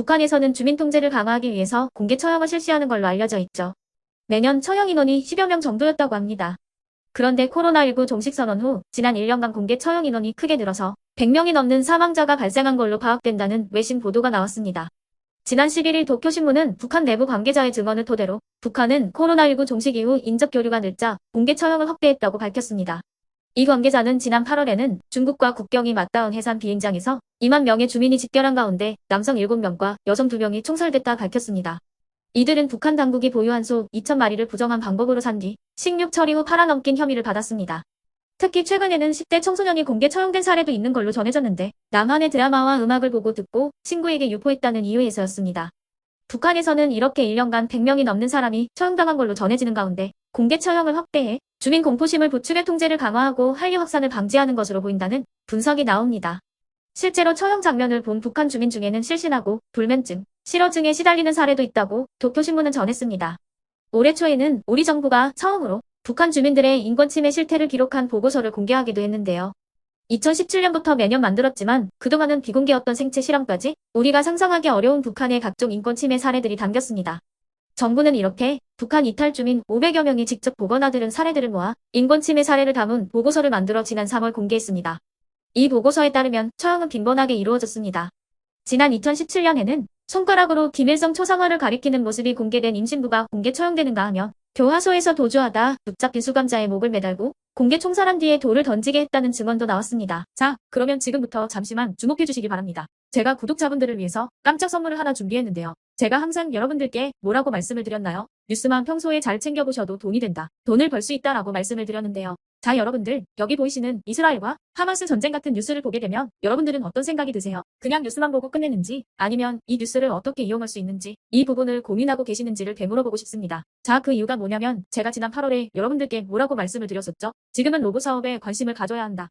북한에서는 주민 통제를 강화하기 위해서 공개 처형을 실시하는 걸로 알려져 있죠. 매년 처형 인원이 10여 명 정도였다고 합니다. 그런데 코로나19 종식 선언 후 지난 1년간 공개 처형 인원이 크게 늘어서 100명이 넘는 사망자가 발생한 걸로 파악된다는 외신 보도가 나왔습니다. 지난 11일 도쿄신문은 북한 내부 관계자의 증언을 토대로 북한은 코로나19 종식 이후 인적 교류가 늘자 공개 처형을 확대했다고 밝혔습니다. 이 관계자는 지난 8월에는 중국과 국경이 맞닿은 해산 비행장에서 2만 명의 주민이 집결한 가운데 남성 7명과 여성 2명이 총살됐다 밝혔습니다. 이들은 북한 당국이 보유한 소 2,000마리를 부정한 방법으로 산 뒤 식육 처리 후 팔아넘긴 혐의를 받았습니다. 특히 최근에는 10대 청소년이 공개 처형된 사례도 있는 걸로 전해졌는데 남한의 드라마와 음악을 보고 듣고 친구에게 유포했다는 이유에서였습니다. 북한에서는 이렇게 1년간 100명이 넘는 사람이 처형당한 걸로 전해지는 가운데 공개 처형을 확대해 주민 공포심을 부추겨 통제를 강화하고 한류 확산을 방지하는 것으로 보인다는 분석이 나옵니다. 실제로 처형 장면을 본 북한 주민 중에는 실신하고 불면증, 실어증에 시달리는 사례도 있다고 도쿄신문은 전했습니다. 올해 초에는 우리 정부가 처음으로 북한 주민들의 인권 침해 실태를 기록한 보고서를 공개하기도 했는데요. 2017년부터 매년 만들었지만 그동안은 비공개였던 생체 실험까지 우리가 상상하기 어려운 북한의 각종 인권 침해 사례들이 담겼습니다. 정부는 이렇게 북한 이탈 주민 500여 명이 직접 보거나 들은 사례들을 모아 인권 침해 사례를 담은 보고서를 만들어 지난 3월 공개했습니다. 이 보고서에 따르면 처형은 빈번하게 이루어졌습니다. 지난 2017년에는 손가락으로 김일성 초상화를 가리키는 모습이 공개된 임신부가 공개 처형되는가 하며 교화소에서 도주하다 붙잡힌 수감자의 목을 매달고 공개 총살한 뒤에 돌을 던지게 했다는 증언도 나왔습니다. 자, 그러면 지금부터 잠시만 주목해 주시기 바랍니다. 제가 구독자분들을 위해서 깜짝 선물을 하나 준비했는데요. 제가 항상 여러분들께 뭐라고 말씀을 드렸나요? 뉴스만 평소에 잘 챙겨보셔도 돈이 된다. 돈을 벌 수 있다라고 말씀을 드렸는데요. 자, 여러분들, 여기 보이시는 이스라엘과 하마스 전쟁 같은 뉴스를 보게 되면 여러분들은 어떤 생각이 드세요? 그냥 뉴스만 보고 끝내는지 아니면 이 뉴스를 어떻게 이용할 수 있는지 이 부분을 고민하고 계시는지를 되물어보고 싶습니다. 자, 그 이유가 뭐냐면 제가 지난 8월에 여러분들께 뭐라고 말씀을 드렸었죠? 지금은 로봇 사업에 관심을 가져야 한다.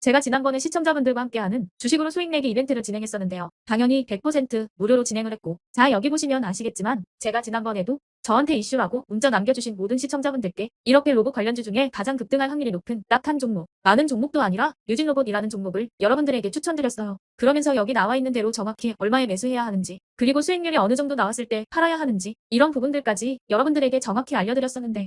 제가 지난번에 시청자분들과 함께하는 주식으로 수익 내기 이벤트를 진행했었는데요. 당연히 100% 무료로 진행을 했고 자 여기 보시면 아시겠지만 제가 지난번에도 저한테 이슈라고 문자 남겨주신 모든 시청자분들께 이렇게 로봇 관련주 중에 가장 급등할 확률이 높은 딱 한 종목, 많은 종목도 아니라 뉴진 로봇이라는 종목을 여러분들에게 추천드렸어요. 그러면서 여기 나와 있는 대로 정확히 얼마에 매수해야 하는지, 그리고 수익률이 어느 정도 나왔을 때 팔아야 하는지, 이런 부분들까지 여러분들에게 정확히 알려드렸었는데,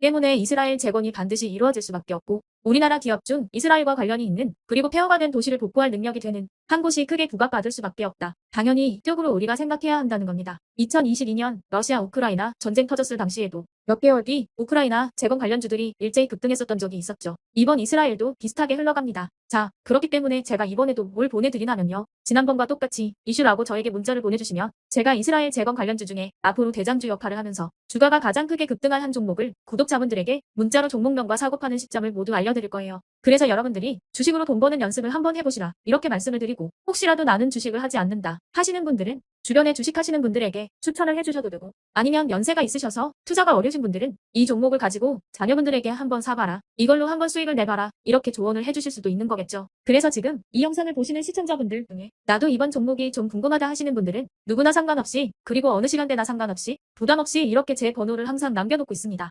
때문에 이스라엘 재건이 반드시 이루어질 수밖에 없고 우리나라 기업 중 이스라엘과 관련이 있는 그리고 폐허가 된 도시를 복구할 능력이 되는 한 곳이 크게 부각받을 수밖에 없다. 당연히 이쪽으로 우리가 생각해야 한다는 겁니다. 2022년 러시아 우크라이나 전쟁 터졌을 당시에도 몇 개월 뒤 우크라이나 재건 관련주들이 일제히 급등했었던 적이 있었죠. 이번 이스라엘도 비슷하게 흘러갑니다. 자, 그렇기 때문에 제가 이번에도 뭘 보내드리냐면요. 지난번과 똑같이 이슈라고 저에게 문자를 보내주시면 제가 이스라엘 재건 관련주 중에 앞으로 대장주 역할을 하면서 주가가 가장 크게 급등할 한 종목을 구독자분들에게 문자로 종목명과 사고파는 시점을 모두 알려드릴 거예요. 그래서 여러분들이 주식으로 돈 버는 연습을 한번 해보시라 이렇게 말씀을 드리고 혹시라도 나는 주식을 하지 않는다 하시는 분들은 주변에 주식하시는 분들에게 추천을 해주셔도 되고 아니면 연세가 있으셔서 투자가 어려우신 분들은 이 종목을 가지고 자녀분들에게 한번 사봐라 이걸로 한번 수익을 내봐라 이렇게 조언을 해주실 수도 있는 거겠죠. 그래서 지금 이 영상을 보시는 시청자분들 중에 나도 이번 종목이 좀 궁금하다 하시는 분들은 누구나 상관없이 그리고 어느 시간대나 상관없이 부담 없이 이렇게 제 번호를 항상 남겨놓고 있습니다.